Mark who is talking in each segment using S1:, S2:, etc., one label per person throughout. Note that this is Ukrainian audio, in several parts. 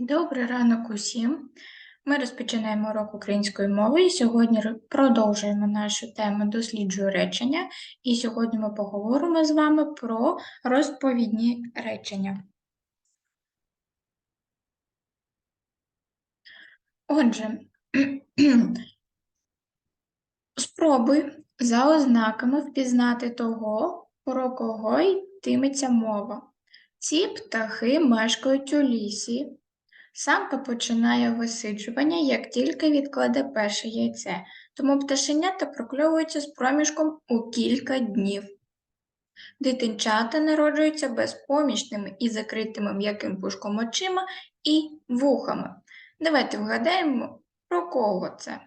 S1: Добрий ранок усім. Ми розпочинаємо урок української мови і сьогодні продовжуємо нашу тему досліджую речення. І сьогодні ми поговоримо з вами про розповідні речення. Отже, спробуй за ознаками впізнати того, про кого йтиметься мова. Ці птахи мешкають у лісі. Самка починає висиджування, як тільки відкладе перше яйце, тому пташенята прокльовуються з проміжком у кілька днів. Дитинчата народжуються безпомічними і закритими м'яким пушком очима і вухами. Давайте вгадаємо, про кого це?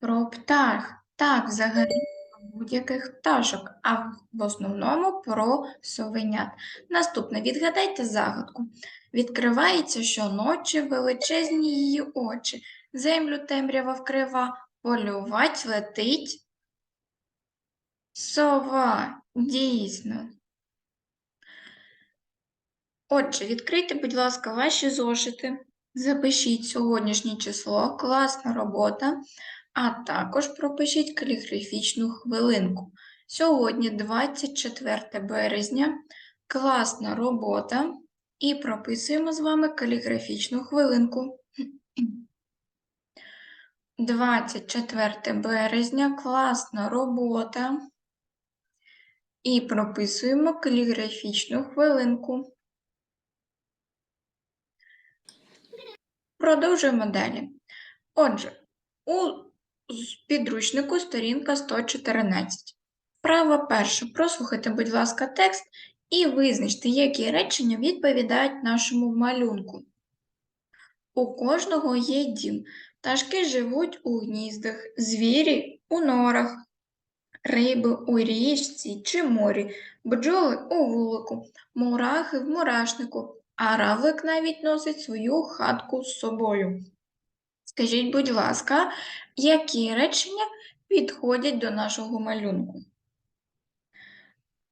S1: Про птах. Так, взагалі будь-яких пташок, а в основному про совенят. Наступне, відгадайте загадку. Відкривається щоночі величезні її очі, землю темрява вкрива, полювать летить. Сова, дійсно. Отже, відкрийте, будь ласка, ваші зошити, запишіть сьогоднішнє число, класна робота, а також пропишіть каліграфічну хвилинку. Сьогодні 24 березня, класна робота, і прописуємо з вами каліграфічну хвилинку. 24 березня, класна робота. І прописуємо каліграфічну хвилинку. Продовжуємо далі. Отже, у підручнику сторінка 114. Вправа перша. Прослухайте, будь ласка, текст і визначте, які речення відповідають нашому малюнку. У кожного є дім. Пташки живуть у гніздах, звірі у норах, риби у річці чи морі, бджоли у вулику, мурахи в мурашнику, а равлик навіть носить свою хатку з собою. Скажіть, будь ласка, які речення підходять до нашого малюнку?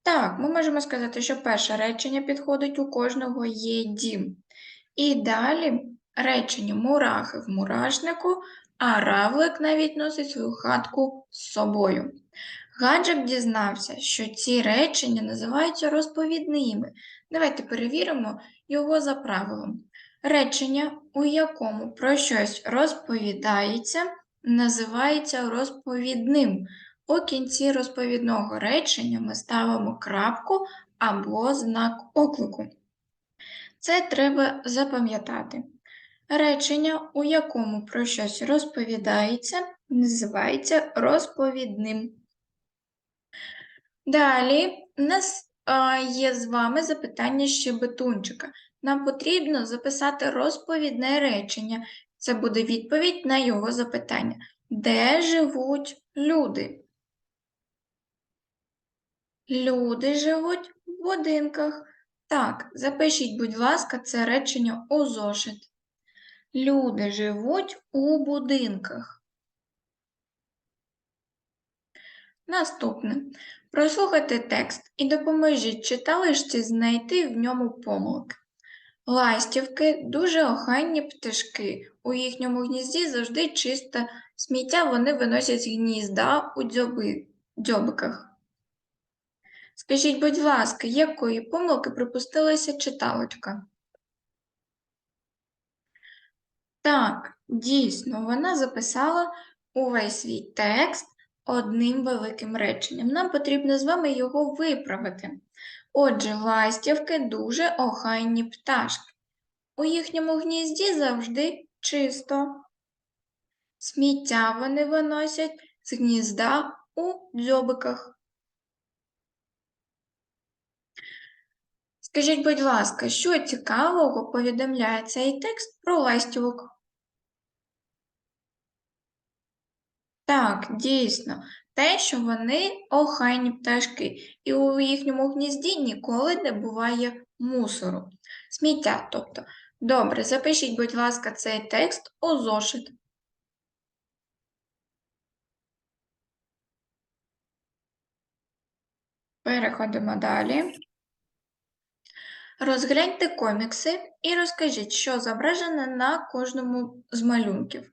S1: Так, ми можемо сказати, що перше речення підходить у кожного є дім. І далі речення мурахи в мурашнику, а равлик навіть носить свою хатку з собою. Гаджик дізнався, що ці речення називаються розповідними. Давайте перевіримо його за правилом. Речення, у якому про щось розповідається, називається розповідним. У кінці розповідного речення ми ставимо крапку або знак оклику. Це треба запам'ятати. Речення, у якому про щось розповідається, називається розповідним. Далі у нас є з вами запитання щебетунчика. Нам потрібно записати розповідне речення. Це буде відповідь на його запитання. Де живуть люди? Люди живуть в будинках. Так, запишіть, будь ласка, це речення у зошит. Люди живуть у будинках. Наступне. Прослухайте текст і допоможіть читалищі знайти в ньому помилки. Ластівки дуже охайні пташки. У їхньому гнізді завжди чисте сміття вони виносять гнізда у дзьоби, дзьобиках. Скажіть, будь ласка, якої помилки припустилася читалочка? Так, дійсно, вона записала увесь свій текст одним великим реченням. Нам потрібно з вами його виправити. Отже, ластівки дуже охайні пташки. У їхньому гнізді завжди чисто. Сміття вони виносять з гнізда у дзьобиках. Скажіть, будь ласка, що цікавого повідомляє цей текст про ластівок? Так, дійсно, те, що вони охайні пташки, і у їхньому гнізді ніколи не буває мусору, сміття, тобто. Добре, запишіть, будь ласка, цей текст у зошит. Переходимо далі. Розгляньте комікси і розкажіть, що зображено на кожному з малюнків.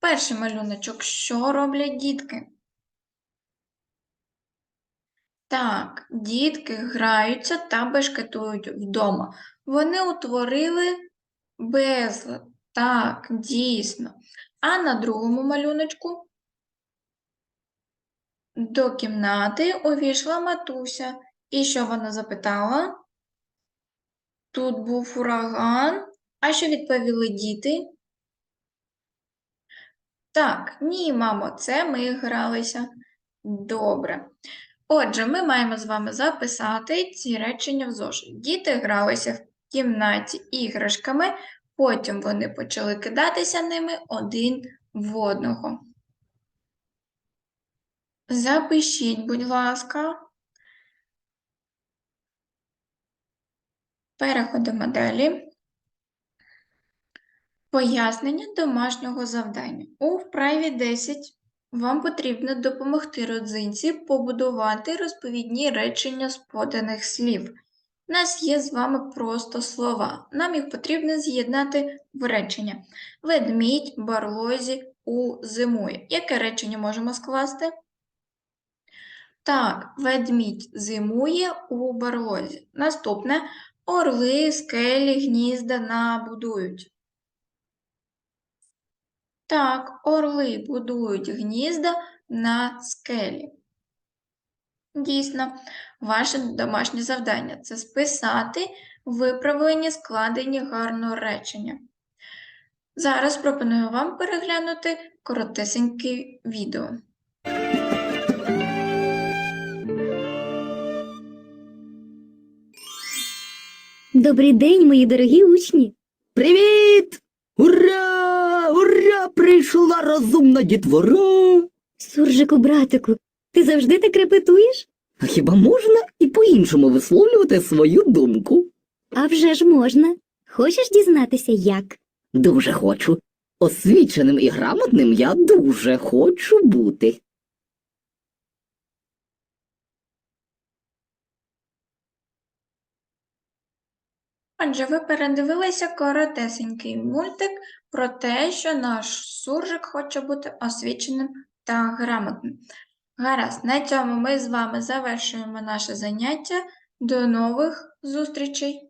S1: Перший малюночок, що роблять дітки? Так, дітки граються та бешкетують вдома. Вони утворили безлад. Так, дійсно. А на другому малюночку до кімнати увійшла матуся. І що вона запитала? Тут був ураган. А що відповіли діти? Так, ні, мамо, це ми гралися. Добре. Отже, ми маємо з вами записати ці речення в зошит. Діти гралися в кімнаті іграшками, потім вони почали кидатися ними один в одного. Запишіть, будь ласка. Переходимо далі. Пояснення домашнього завдання. У вправі 10 вам потрібно допомогти родзинці побудувати розповідні речення з поданих слів. У нас є з вами просто слова. Нам їх потрібно з'єднати в речення. Ведмідь, барлозі, у зимує. Яке речення можемо скласти? Так, ведмідь зимує у барлозі. Наступне орли, скелі, гнізда набудують. Так, орли будують гнізда на скелі. Дійсно, ваше домашнє завдання це списати виправлені, складені гарно речення. Зараз пропоную вам переглянути коротесеньке відео.
S2: Добрий день, мої дорогі учні.
S3: Привіт! Ура! Ура! Прийшла розумна дітвора!
S2: Суржику, братику, ти завжди так репетуєш?
S3: А хіба можна і по-іншому висловлювати свою думку?
S2: А вже ж можна. Хочеш дізнатися, як?
S3: Дуже хочу. Освіченим і грамотним я дуже хочу бути.
S1: Отже, ви передивилися коротесенький мультик про те, що наш суржик хоче бути освіченим та грамотним. Гаразд, на цьому ми з вами завершуємо наше заняття. До нових зустрічей!